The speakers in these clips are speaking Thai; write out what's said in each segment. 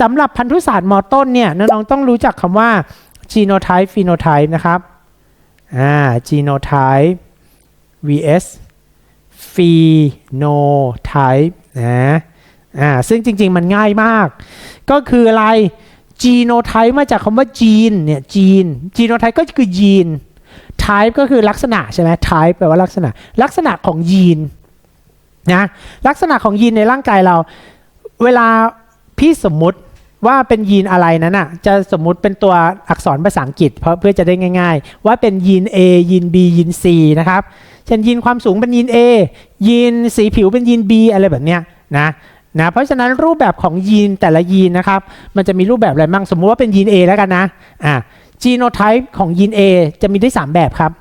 สำหรับพันธุศาสตร์มอต้นเนี่ยน้องๆต้องรู้จักคำว่า genotype phenotype นะครับอ่า genotype vs phenotype นะอ่าซึ่งจริง ๆ มันง่ายมาก ก็คืออะไร genotype มาจากคำว่าจีนเนี่ยจีน genotype ก็คือยีน type ก็คือลักษณะใช่ไหม type แปลว่าลักษณะ ลักษณะของยีนนะลักษณะของยีนในร่างกายเรา เวลาพี่สมมติ ว่าเป็นยีนอะไรนั้นอะจะสมมุติเป็นตัวอักษรภาษาอังกฤษเพราะเพื่อจะได้ง่าย ๆ ว่าเป็นยีน A ยีน B ยีน C นะครับเช่นยีนความสูงเป็นยีน A ยีนสีผิวเป็นยีน B อะไรแบบเนี้ยนะนะเพราะฉะนั้นรูปแบบของยีนแต่ละยีนนะครับ มันจะมีรูปแบบอะไรบ้างสมมุติว่าเป็นยีน A แล้วกันนะอ่าจีโนไทป์ของยีน A จะมีได้ 3 แบบครับ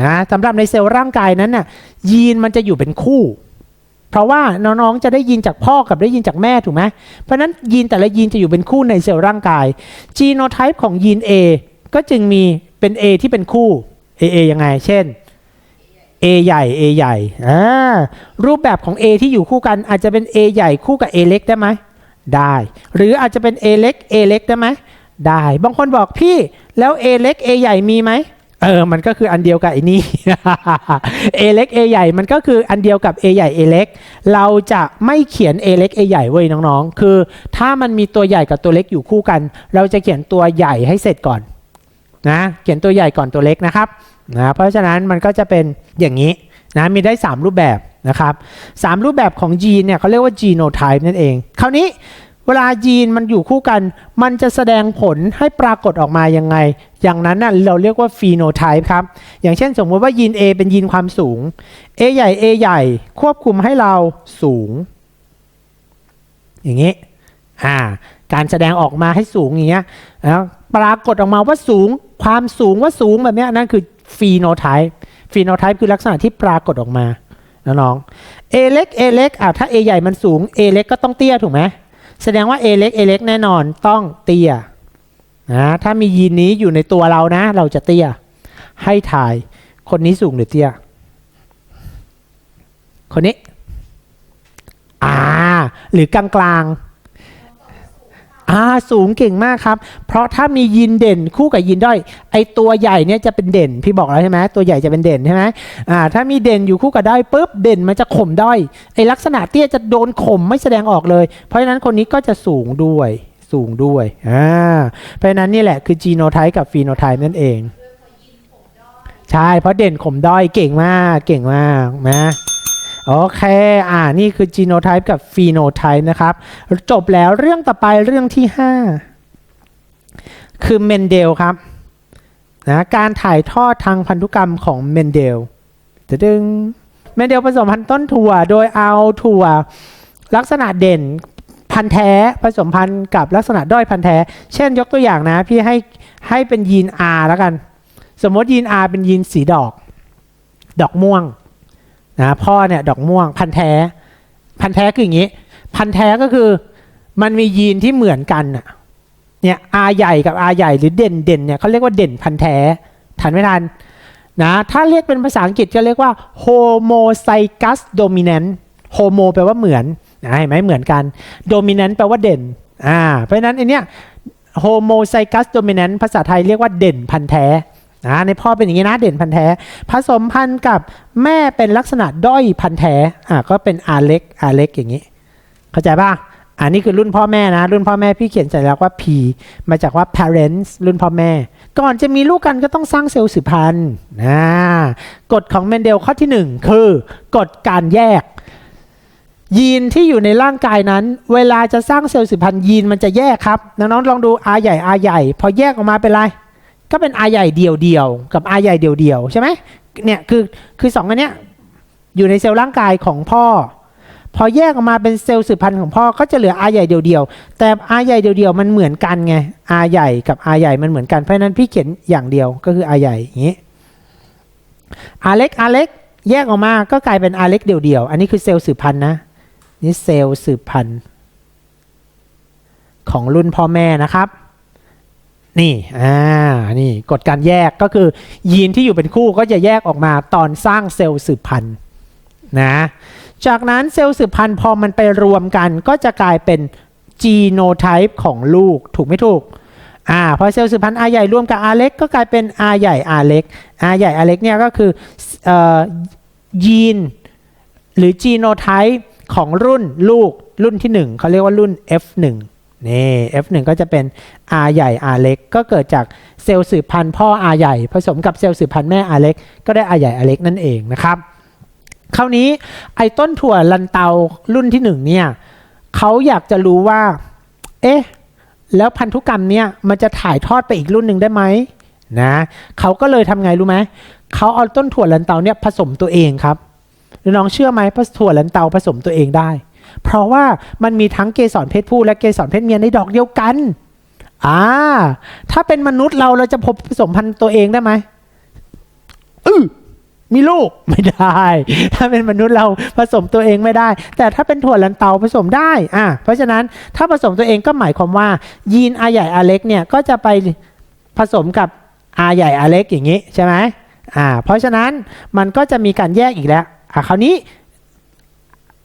นะสำหรับในเซลล์ร่างกายนั้นน่ะยีนมันจะอยู่เป็นคู่ เพราะว่าน้องๆจะได้ยินจากพ่อกับได้ยินจากแม่ถูกไหมเพราะฉะนั้นยีนแต่ละยีนจะอยู่เป็นคู่ในเซลล์ร่างกายจีโนไทป์ของยีน A ก็จึงมีเป็น A ที่เป็นคู่ A A ยังไง เช่น A ใหญ่ A ใหญ่อ่ารูปแบบของ A ที่อยู่คู่กันอาจจะเป็น A ใหญ่คู่กับ A เล็กได้ไหมได้ หรืออาจจะเป็น A เล็ก A เล็กได้ไหมได้ บางคนบอกพี่แล้ว A เล็ก A ใหญ่มีไหม เออ มันก็คืออันเดียวกับไอ้นี่ A เล็ก A ใหญ่ มันก็คืออันเดียวกับ A ใหญ่ A เล็ก เราจะไม่เขียน A เล็ก A ใหญ่เว้ยน้องๆ คือ ถ้ามันมีตัวใหญ่กับตัวเล็กอยู่คู่กัน เราจะเขียนตัวใหญ่ให้เสร็จก่อนนะ เขียนตัวใหญ่ก่อนตัวเล็กนะครับนะ เพราะฉะนั้นมันก็จะเป็นอย่างนี้นะ มีได้ 3 รูปแบบนะครับสามรูปแบบของยีนเนี่ยเขาเรียกว่า genotype นั่นเอง คราวนี้ วลายีนมันอยู่คู่กัน มันจะแสดงผลให้ปรากฏออกมายังไง อย่างนั้นน่ะเราเรียกว่า phenotype ครับ อย่างเช่นสมมติว่ายีน A เป็นยีนความสูง A ใหญ่ A ใหญ่ ควบคุมให้เราสูง อย่างนี้ อ่า การแสดงออกมาให้สูงอย่างเงี้ยแล้วปรากฏออกมาว่าสูง ความสูงว่าสูงแบบเนี้ยนั่นคือ phenotype phenotype คือลักษณะที่ปรากฏออกมา น้อง A เล็ก A เล็กอะถ้า A ใหญ่มันสูง A เล็กก็ต้องเตี้ยถูกไหม แสดงว่า A เล็ก A เล็กแน่นอนต้องเตี้ยนะถ้ามียีนนี้อยู่ในตัวเรานะ เราจะเตี้ย ให้ถ่ายคนนี้สูงหรือเตี้ย คนนี้ อ่า หรือกลางกลาง อ่าสูงเก่งมากครับ เพราะถ้ามียีนเด่นคู่กับยีนด้อยไอตัวใหญ่เนี่ยจะเป็นเด่น พี่บอกแล้วใช่ไหมตัวใหญ่จะเป็นเด่นใช่ไหมอ่าถ้ามีเด่นอยู่คู่กับด้อยปุ๊บเด่นมันจะข่มด้อยไอลักษณะเตี้ยจะโดนข่มไม่แสดงออกเลย เพราะฉะนั้นคนนี้ก็จะสูงด้วยสูงด้วยอ่าเพราะฉะนั้นนี่แหละคือจีโนไทป์กับฟีโนไทป์นั่นเองใช่เพราะเด่นข่มด้อยเก่งมากเก่งมากนะ โอเค อ่า นี่คือ genotype กับ phenotype นะครับ จบแล้วเรื่องต่อไปเรื่องที่ 5 คือเมนเดลครับนะการถ่ายทอดทางพันธุกรรมของเมนเดลจะดึงเมนเดลผสมพันธุ์ต้นถั่ว โดยเอาถั่วลักษณะเด่นพันธุ์แท้ผสมพันธุ์กับลักษณะด้อยพันธุ์แท้ เช่นยกตัวอย่างนะ พี่ให้ให้เป็นยีน R แล้วกัน สมมติยีน R เป็นยีนสีดอก ดอกม่วง นะพ่อเนี่ยดอกม่วง พันธุ์แท้ พันธุ์แท้คืออย่างนี้ พันธุ์แท้ก็คือมันมียีนที่เหมือนกันน่ะเนี่ยอาใหญ่กับอาใหญ่หรือเด่นเด่นเนี่ยเขาเรียกว่าเด่นพันธุ์แท้ทันไม่ทันนะถ้าเรียกเป็นภาษาอังกฤษก็เรียกว่า homozygous dominant homo แปลว่าเหมือนนะเห็นไหมเหมือนกัน dominant แปลว่าเด่นอ่าเพราะฉะนั้นไอเนี้ย homozygous dominant ภาษาไทยเรียกว่าเด่นพันธุ์แท้ นะในพ่อเป็นอย่างนี้นะเด่นพันธุ์แท้ ผสมพันธุ์กับแม่เป็นลักษณะด้อยพันธุ์แท้อ่าก็เป็นอาเล็กอาเล็กอย่างนี้ เข้าใจป่ะอันนี้คือรุ่นพ่อแม่นะ รุ่นพ่อแม่พี่เขียนสัญลักษณ์ว่า P มาจากว่า parents รุ่นพ่อแม่ ก่อนจะมีลูกกันก็ต้องสร้างเซลล์สืบพันธุ์นะกฎของเมนเดลข้อที่หนึ่งคือกฎการแยก ยีนที่อยู่ในร่างกายนั้น เวลาจะสร้างเซลล์สืบพันธุ์ยีนมันจะแยกครับน้องๆลองดูอาใหญ่อาใหญ่ พอแยกออกมาเป็นไร ก็เป็นอาใหญ่เดี่ยวๆกับอาใหญ่เดี่ยวๆใช่ไหมเนี่ยคือคือสองอันเนี้ยอยู่ในเซลล์ร่างกายของพ่อ พอแยกออกมาเป็นเซลล์สืบพันธุ์ของพ่อก็จะเหลืออาใหญ่เดี่ยวๆแต่อาใหญ่เดี่ยวๆมันเหมือนกันไงอาใหญ่กับอาใหญ่มันเหมือนกันเพราะนั้นพี่เขียนอย่างเดียวก็คืออาใหญ่อย่างนี้อาเล็กอาเล็กแยกออกมาก็กลายเป็นอาเล็กเดี่ยวๆอันนี้คือเซลล์สืบพันธุ์นะนี่เซลล์สืบพันธุ์ของรุ่นพ่อแม่นะครับ นี่ อ่า นี่กฎการแยกก็คือ ยีนที่อยู่เป็นคู่ก็จะแยกออกมาตอนสร้างเซลล์สืบพันธุ์นะ จากนั้นเซลล์สืบพันธุ์พอมันไปรวมกันก็จะกลายเป็น genotype ของลูกถูกไม่ถูก อ่า พอเซลล์สืบพันธุ์ R ใหญ่รวมกับ R เล็กก็กลายเป็น R ใหญ่ R เล็ก R ใหญ่ R เล็กเนี่ยก็คือยีนหรือ genotype ของรุ่นลูกรุ่นที่ 1เขาเรียกว่ารุ่น F1 นี่ F1 ก็จะเป็น R ใหญ่ R เล็ก ก็เกิดจากเซลล์สืบพันธุ์พ่อ R ใหญ่ ผสมกับเซลล์สืบพันธุ์แม่ R เล็ก ก็ได้ R ใหญ่ R เล็กนั่นเองนะครับ คราวนี้ไอ้ต้นถั่วลันเตารุ่นที่หนึ่งเนี่ยเขาอยากจะรู้ว่า เอ๊ะ แล้วพันธุกรรมเนี่ยมันจะถ่ายทอดไปอีกรุ่นหนึ่งได้ไหมนะเขาก็เลยทำไงรู้ไหมเขาเอาต้นถั่วลันเตาเนี่ยผสมตัวเองครับน้องเชื่อไหมว่าถั่วลันเตาผสมตัวเองได้ เพราะว่ามันมีทั้งเกสรเพศผู้และเกสรเพศเมียในดอกเดียวกัน อ่า ถ้าเป็นมนุษย์เราเราจะพบผสมพันธุ์ตัวเองได้ไหมอือมีลูกไม่ได้ ถ้าเป็นมนุษย์เราผสมตัวเองไม่ได้ แต่ถ้าเป็นถั่วลันเตาผสมได้อะเพราะฉะนั้นถ้าผสมตัวเองก็หมายความว่า ยีนอาใหญ่อาเล็กเนี่ยก็จะไปผสมกับอาใหญ่อาเล็กอย่างนี้ใช่ไหมอ่าเพราะฉะนั้นมันก็จะมีการแยกอีกแล้วอะคราวนี้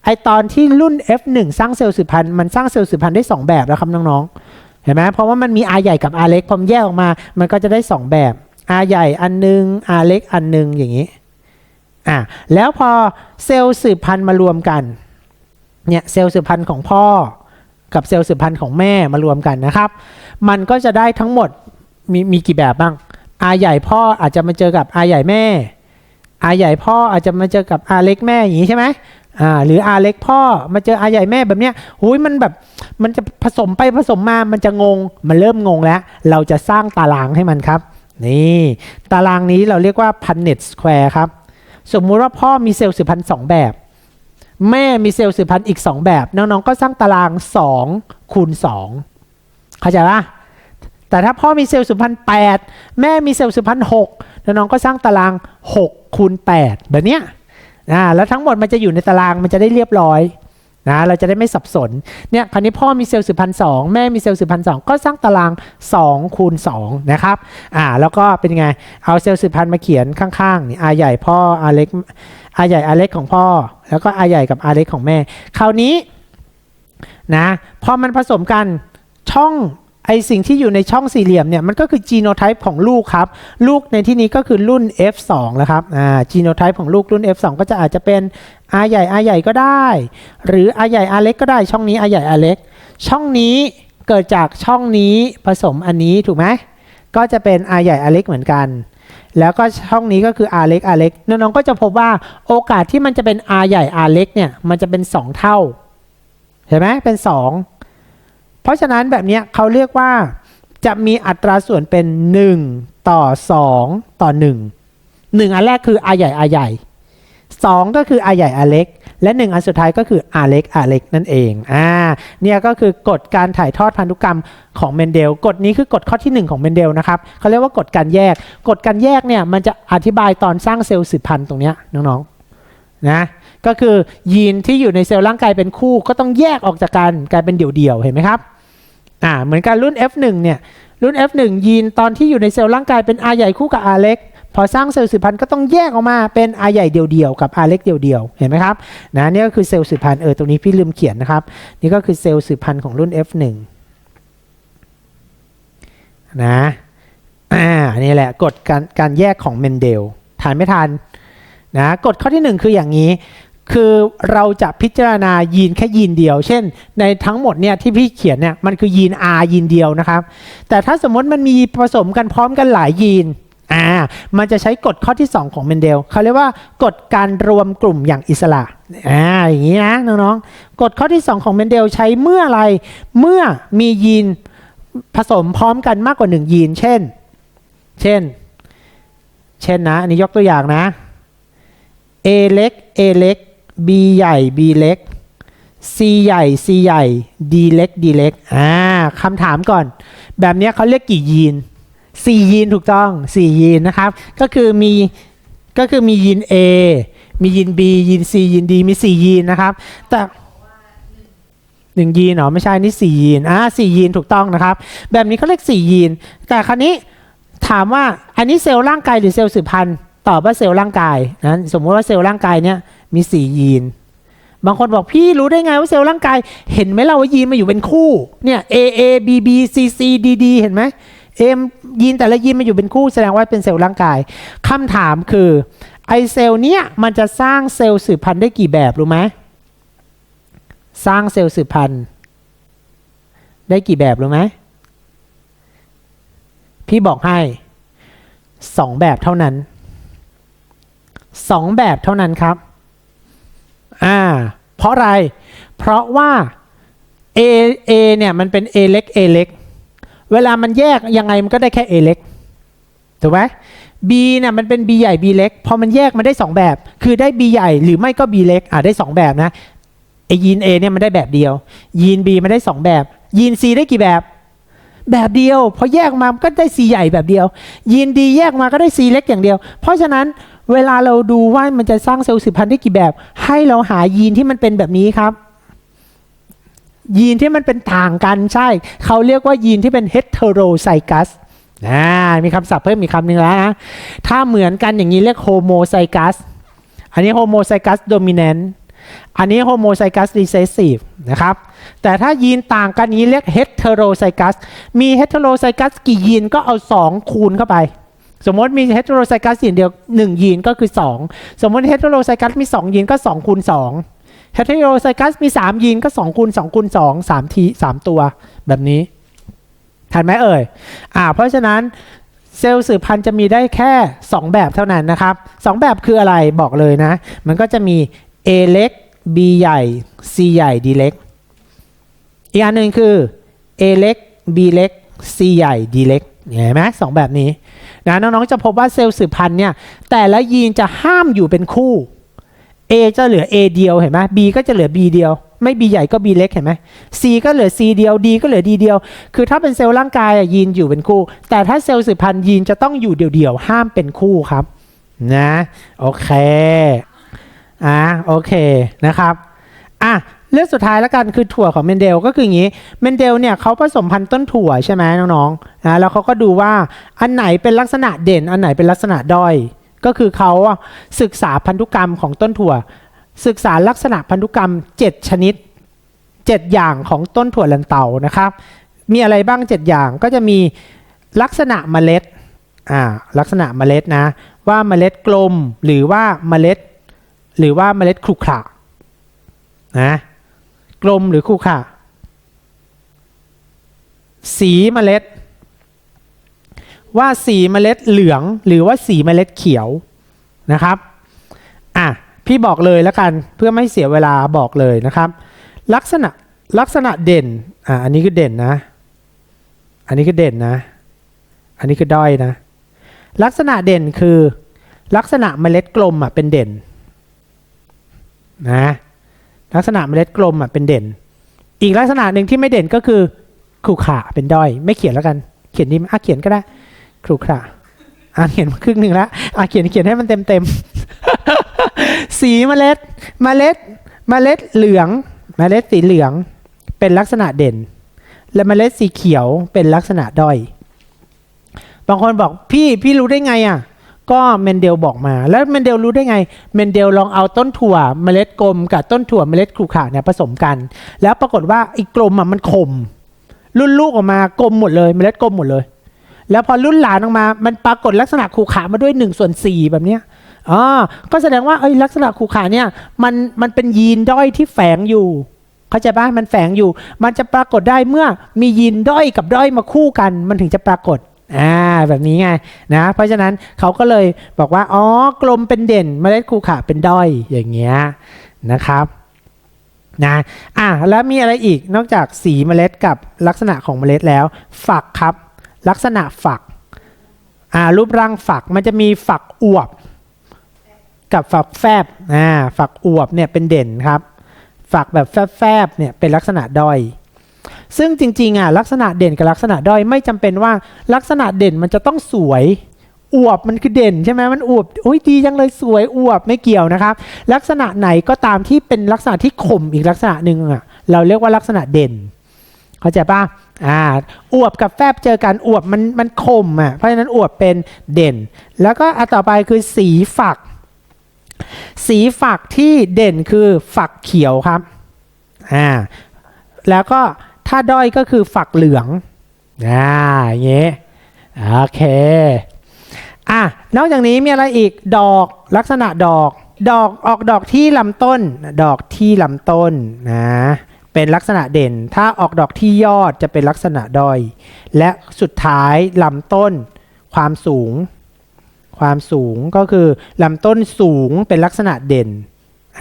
ไอตอนที่รุ่น F1 สร้างเซลล์สืบพันธุ์มันสร้างเซลล์สืบพันธุ์ได้ 2 แบบแล้วครับน้องๆ เห็นไหมเพราะว่ามันมีอาใหญ่กับอาเล็กพอมแยกออกมา มันก็จะได้ 2 แบบอาใหญ่อันหนึงอาเล็กอันหนึงอย่างนี้อะแล้วพอเซลล์สืบพันธุ์มารวมกันเนี่ยเซลล์สืบพันธุ์ของพ่อ กับเซลล์สืบพันธุ์ของแม่มารวมกันนะครับ มันก็จะได้ทั้งหมดมีมีกี่แบบบ้างอาใหญ่พ่ออาจจะมาเจอกับอาใหญ่แม่อาใหญ่พ่ออาจจะมาเจอกับอาเล็กแม่อย่างนี้ใช่ไหม อ่าหรืออาเล็กพ่อมาเจออาใหญ่แม่แบบเนี้ยหุยมันแบบมันจะผสมไปผสมมามันจะงง มันเริ่มงงแล้ว เราจะสร้างตารางให้มันครับ นี่ตารางนี้เราเรียกว่าพันเน็ตสแควร์ครับ สมมุติว่าพ่อมีเซลล์สืบพันธุ์สองแบบ แม่มีเซลล์สืบพันธุ์อีก 2 แบบ น้องๆก็สร้างตาราง2คูณ2เข้าใจปะแต่ถ้าพ่อมีเซลล์สืบพันธุ์8แม่มีเซลล์สืบพันธุ์6น้องๆก็สร้างตาราง6คูณ8แบบเนี้ย นะแล้วทั้งหมดมันจะอยู่ในตารางมันจะได้เรียบร้อยนะเราจะได้ไม่สับสนเนี่ยคราวนี้พ่อมีเซลล์สืบพันธุ์สองแม่มีเซลล์สืบพันธุ์สองก็สร้างตาราง2คูณ2นะครับอ่าแล้วก็เป็นไงเอาเซลล์สืบพันธุ์มาเขียนข้างๆนี่อาใหญ่พ่ออาเล็กอาใหญ่อาเล็กของพ่อ แล้วก็อาใหญ่กับอาเล็กของแม่ คราวนี้นะพอมันผสมกันช่อง ไอสิ่งที่อยู่ในช่องสี่เหลี่ยมเนี่ยมันก็คือจีโนไทป์ของลูกครับ ลูกในที่นี้ก็คือรุ่น F2 แล้วครับอ่าจีโนไทป์ของลูกรุ่น F2 ก็จะอาจจะเป็นอาใหญ่อาใหญ่ก็ได้ หรืออาใหญ่อาเล็กก็ได้ ช่องนี้อาใหญ่อาเล็ก ช่องนี้เกิดจากช่องนี้ผสมอันนี้ถูกไหมก็จะเป็นอาใหญ่อาเล็กเหมือนกัน แล้วก็ช่องนี้ก็คือ R เล็ก R เล็กน้องๆก็จะพบว่าโอกาสที่มันจะเป็น R ใหญ่ R เล็กเนี่ยมันจะเป็น 2 เท่าเห็นไหมเป็น 2 เพราะฉะนั้นแบบนี้เขาเรียกว่าจะมีอัตราส่วนเป็น 1 ต่อ 2 ต่อ 1 1 อันแรกคือ R ใหญ่ R ใหญ่ 2 ก็คือ R ใหญ่ R เล็ก และ 1 อันสุดท้ายก็คือ R เล็ก R เล็กนั่นเองอ่าเนี่ยก็คือกฎการถ่ายทอดพันธุกรรมของเมนเดล กฎนี้คือกฎข้อที่ 1 ของเมนเดลนะครับเขาเรียกว่ากฎการแยก กฎการแยกเนี่ยมันจะอธิบายตอนสร้างเซลล์สืบพันธุ์ตรงเนี้ยน้องๆนะก็คือยีนที่อยู่ในเซลล์ร่างกายเป็นคู่ก็ต้องแยกออกจากกันกลายเป็นเดี่ยวๆเห็นไหมครับ อ่าเหมือนกันรุ่น F1 เนี่ยรุ่น F1 ยีนตอนที่อยู่ในเซลล์ร่างกายเป็น R ใหญ่คู่กับ R เล็กพอสร้างเซลล์สืบพันธุ์ก็ต้องแยกออกมาเป็น R ใหญ่เดียวๆกับ R เล็กเดียวๆเห็นไหมครับนะนี่ก็คือเซลล์สืบพันธุ์เออตรงนี้พี่ลืมเขียนนะครับ นี่ก็คือเซลล์สืบพันธุ์ของรุ่น F1 นะอ่านี่แหละกฎการการแยกของเมนเดลทานไม่ทันนะกฎข้อที่หนึ่งคืออย่างนี้ คือเราจะพิจารณายีนแค่ยีนเดียว เช่น ในทั้งหมดเนี่ยที่พี่เขียนเนี่ยมันคือยีน R ยีนเดียวนะครับ แต่ถ้าสมมติมันมีผสมกันพร้อมกันหลายยีนอ่ามันจะใช้กฎข้อที่ 2 ของเมนเดลเขาเรียกว่ากฎการรวมกลุ่มอย่างอิสระอ่าอย่างนี้นะน้องๆกฎข้อที่ 2 ของเมนเดลใช้เมื่ออะไรเมื่อมียีนผสมพร้อมกันมากกว่า 1 ยีน เช่น เช่น เช่นนะ อันนี้ยกตัวอย่างนะ A เล็ก A เล็ก B ใหญ่ B เล็ก C ใหญ่ C ใหญ่ D เล็ก D เล็กอ่าคำถามก่อน แบบนี้เขาเรียกกี่ยีนสี่ยีนถูกต้องสี่ยีนนะครับ ก็คือมีก็คือมียีน A มียีน B ยีน C ยีน D มีสี่ยีนนะครับ แต่หนึ่งยีนเหรอไม่ใช่นี่สี่ยีนอ่าสี่ยีนถูกต้องนะครับ แบบนี้เขาเรียกสี่ยีน แต่คราวนี้ถามว่าอันนี้เซลล์ร่างกายหรือเซลล์สืบพันธุ์ตอบว่าเซลล์ร่างกายนะสมมติว่าเซลล์ร่างกายเนี่ย มีสี่ยีน บางคนบอกพี่รู้ได้ไงว่าเซลล์ร่างกาย เห็นไหมเราว่ายีนมาอยู่เป็นคู่ เนี่ย A A B B C C D D เห็นไหมเอ็มยีนแต่ละยีนมาอยู่เป็นคู่แสดงว่าเป็นเซลล์ร่างกายคำถามคือไอเซลล์เนี้ยมันจะสร้างเซลล์สืบพันธุ์ได้กี่แบบรู้ไหมสร้างเซลล์สืบพันธุ์ได้กี่แบบรู้ไหมพี่บอกให้สองแบบเท่านั้นสองแบบเท่านั้นครับ อ่าเพราะอะไร เพราะว่า A A เนี่ยมันเป็น A เล็ก A เล็ก เวลามันแยกยังไงมันก็ได้แค่ A เล็กถูกไหม B เนี่ยมันเป็น B ใหญ่ B เล็ก พอมันแยกมันได้ 2 แบบ คือได้ B ใหญ่หรือไม่ก็ B เล็กอ่าได้ 2 แบบนะไอยีน A เนี่ยมันได้แบบเดียวยีน B มันได้ 2 แบบยีน C ได้กี่แบบ แบบเดียว พอแยกมาก็ได้ C ใหญ่แบบเดียวยีน D แยกมาก็ได้ C เล็กอย่างเดียว เพราะฉะนั้นเวลาเราดูว่ามันจะสร้างเซลล์สืบพันธุ์ได้กี่แบบ ให้เราหายีนที่มันเป็นแบบนี้ครับ ยีนที่มันเป็นต่างกันใช่ เขาเรียกว่ายีนที่เป็น heterozygous อ่ามีคำศัพท์เพิ่มอีกคำหนึ่งแล้วนะถ้าเหมือนกันอย่างนี้เรียก homozygous อันนี้ homozygous dominant อันนี้ homozygous recessive นะครับ แต่ถ้ายีนต่างกันนี้เรียก heterozygous มี heterozygous กี่ยีนก็เอา 2 คูณเข้าไป สมมติมี heterozygous ยีนเดียว 1 ยีนก็คือ 2 สมมติ heterozygous มี 2 ยีนก็2คูณ2 heterozygous มี 3 ยีนก็2คูณ2คูณ2 3ที3ตัวแบบนี้ทันไหมเอ่ยอ่าเพราะฉะนั้นเซลล์สืบพันธุ์จะมีได้แค่ 2 แบบเท่านั้นนะครับ 2 แบบคืออะไรบอกเลยนะ มันก็จะมี A เล็ก B ใหญ่ C ใหญ่ D เล็ก อีกอันหนึ่งคือ A เล็ก B เล็ก C ใหญ่ D เล็กเห็นไหมสองแบบนี้นะน้องๆจะพบว่าเซลล์สืบพันธุ์เนี่ยแต่ละยีนจะห้ามอยู่เป็นคู่ A จะเหลือ A เดียวเห็นไหม B ก็จะเหลือ B เดียว ไม่ B ใหญ่ก็ B เล็กเห็นไหม C ก็เหลือ C เดียว D ก็เหลือ D เดียว คือถ้าเป็นเซลล์ร่างกายยีนอยู่เป็นคู่ แต่ถ้าเซลล์สืบพันธุ์ยีนจะต้องอยู่เดี่ยวๆห้ามเป็นคู่ครับนะโอเคอะโอเคนะครับอะ เรื่องสุดท้ายแล้วกันคือถั่วของเมนเดลก็คืออย่างนี้ เมนเดลเนี่ยเขาผสมพันธุ์ต้นถั่วใช่ไหมน้องๆนะแล้วเขาก็ดูว่าอันไหนเป็นลักษณะเด่น อันไหนเป็นลักษณะด้อย ก็คือเขาอะศึกษาพันธุกรรมของต้นถั่ว ศึกษาลักษณะพันธุกรรม 7 ชนิด 7 อย่างของต้นถั่วลันเตานะครับ มีอะไรบ้าง 7 อย่างก็จะมีลักษณะเมล็ดอ่าลักษณะเมล็ดนะ ว่าเมล็ดกลมหรือว่าเมล็ด หรือว่าเมล็ดขรุขระนะ กลมหรือขรุขระสีเมล็ด ว่าสีเมล็ดเหลืองหรือว่าสีเมล็ดเขียวนะครับอะพี่บอกเลยแล้วกันเพื่อไม่เสียเวลาบอกเลยนะครับ ลักษณะลักษณะเด่นอะอันนี้คือเด่นนะ อันนี้คือเด่นนะ อันนี้คือด้อยนะ ลักษณะเด่นคือลักษณะเมล็ดกลมอะเป็นเด่นนะ ลักษณะเมล็ดกลมอะเป็นเด่น อีกลักษณะหนึ่งที่ไม่เด่นก็คือขรุขระเป็นด้อย ไม่เขียนแล้วกัน เขียนดีไหมอะเขียนก็ได้ขรุขระอะเขียนครึ่งหนึ่งล้วอะเขียนเขียนให้มันเต็มเต็มสีเมล็ด เมล็ด เมล็ดเหลือง เมล็ดสีเหลือง เป็นลักษณะเด่น และเมล็ดสีเขียวเป็นลักษณะด้อย บางคนบอกพี่พี่รู้ได้ไงอะ ก็เมนเดลบอกมา แล้วเมนเดลรู้ได้ไง เมนเดลลองเอาต้นถั่วเมล็ดกลมกับต้นถั่วเมล็ดขรุขระเนี่ยผสมกัน แล้วปรากฏว่าไอ้กลมอะมันคมรุ่นลูกออกมากลมหมดเลยเมล็ดกลมหมดเลย แล้วพอรุ่นหลานออกมา มันปรากฏลักษณะขรุขระมาด้วย1ส่วน4แบบเนี้ยอ๋อก็แสดงว่าเอ้ยลักษณะขรุขระเนี่ยมันมันเป็นยีนด้อยที่แฝงอยู่เข้าใจป่ะมันแฝงอยู่ มันจะปรากฏได้เมื่อมียีนด้อยกับด้อยมาคู่กัน มันถึงจะปรากฏ อ่าแบบนี้ไงนะ เพราะฉะนั้นเขาก็เลยบอกว่า อ๋อกลมเป็นเด่นเมล็ดคูขาเป็นด้อยอย่างเงี้ยนะครับนะอะแล้วมีอะไรอีกนอกจากสีเมล็ดกับลักษณะของเมล็ดแล้ว ฝักครับ ลักษณะฝักอ่ารูปร่างฝักมันจะมีฝักอวบ กับฝักแฟบอ่าฝักอวบเนี่ยเป็นเด่นครับ ฝักแบบแฟบๆเนี่ยเป็นลักษณะด้อย ซึ่งจริงๆอะลักษณะเด่นกับลักษณะด้อยไม่จำเป็นว่าลักษณะเด่นมันจะต้องสวยอวบมันคือเด่นใช่ไหมมันอวบโอ้ยดีจังเลยสวยอวบไม่เกี่ยวนะครับ ลักษณะไหนก็ตามที่เป็นลักษณะที่ข่มอีกลักษณะหนึ่งอะเราเรียกว่าลักษณะเด่น เข้าใจป่ะอ่าอวบกับแฟบเจอกันอวบมันมันข่มอะเพราะฉะนั้นอวบเป็นเด่น แล้วก็อันต่อไปคือสีฝัก สีฝักที่เด่นคือฝักเขียวครับอ่าแล้วก็ ถ้าด้อยก็คือฝักเหลืองอ่าอย่างเงี้ยโอเคอะนอกจากนี้มีอะไรอีกดอกลักษณะดอก ดอกออกดอกที่ลำต้น ดอกที่ลำต้นนะเป็นลักษณะเด่น ถ้าออกดอกที่ยอดจะเป็นลักษณะด้อย และสุดท้ายลำต้น ความสูง ความสูงก็คือลำต้นสูงเป็นลักษณะเด่น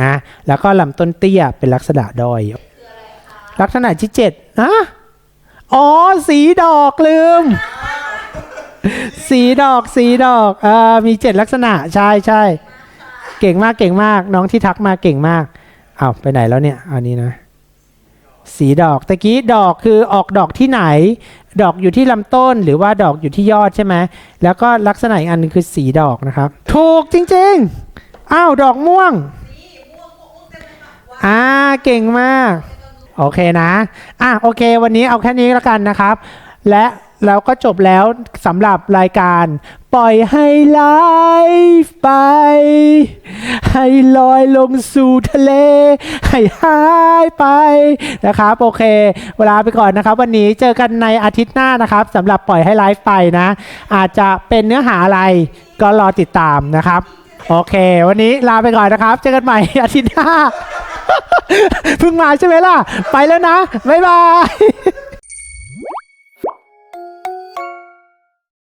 ฮะแล้วก็ลำต้นเตี้ยเป็นลักษณะด้อย ลักษณะที่เจ็ดนะอ๋อ สีดอกลืม สีดอกสีดอกเอ่ามีเจ็ดลักษณะใช่ใช่เก่งมากเก่งมาก น้องที่ทักมาเก่งมากอ้าวไปไหนแล้วเนี่ยอันนี้นะ สีดอกตะกี้ดอกคือออกดอกที่ไหน ดอกอยู่ที่ลำต้นหรือว่าดอกอยู่ที่ยอดใช่ไหมแล้วก็ลักษณะอีกอันหนึงคือสีดอกนะครับ ถูกจริงๆอ้าวดอกม่วงอ่าเก่งมาก โอเคนะอะโอเค วันนี้เอาแค่นี้แล้วกันนะครับ และเราก็จบแล้วสำหรับรายการปล่อยให้ไลฟ์ไป ให้ลอยลงสู่ทะเล ให้หายไปนะครับ โอเค เวลาไปก่อนนะครับ วันนี้เจอกันในอาทิตย์หน้านะครับสำหรับปล่อยให้ไลฟ์ไปนะ อาจจะเป็นเนื้อหาอะไรก็รอติดตามนะครับ โอเค วันนี้ลาไปก่อนนะครับ เจอกันใหม่อาทิตย์หน้า เพิ่งมาใช่ไหมล่ะ ไปแล้วนะ บ๊ายบาย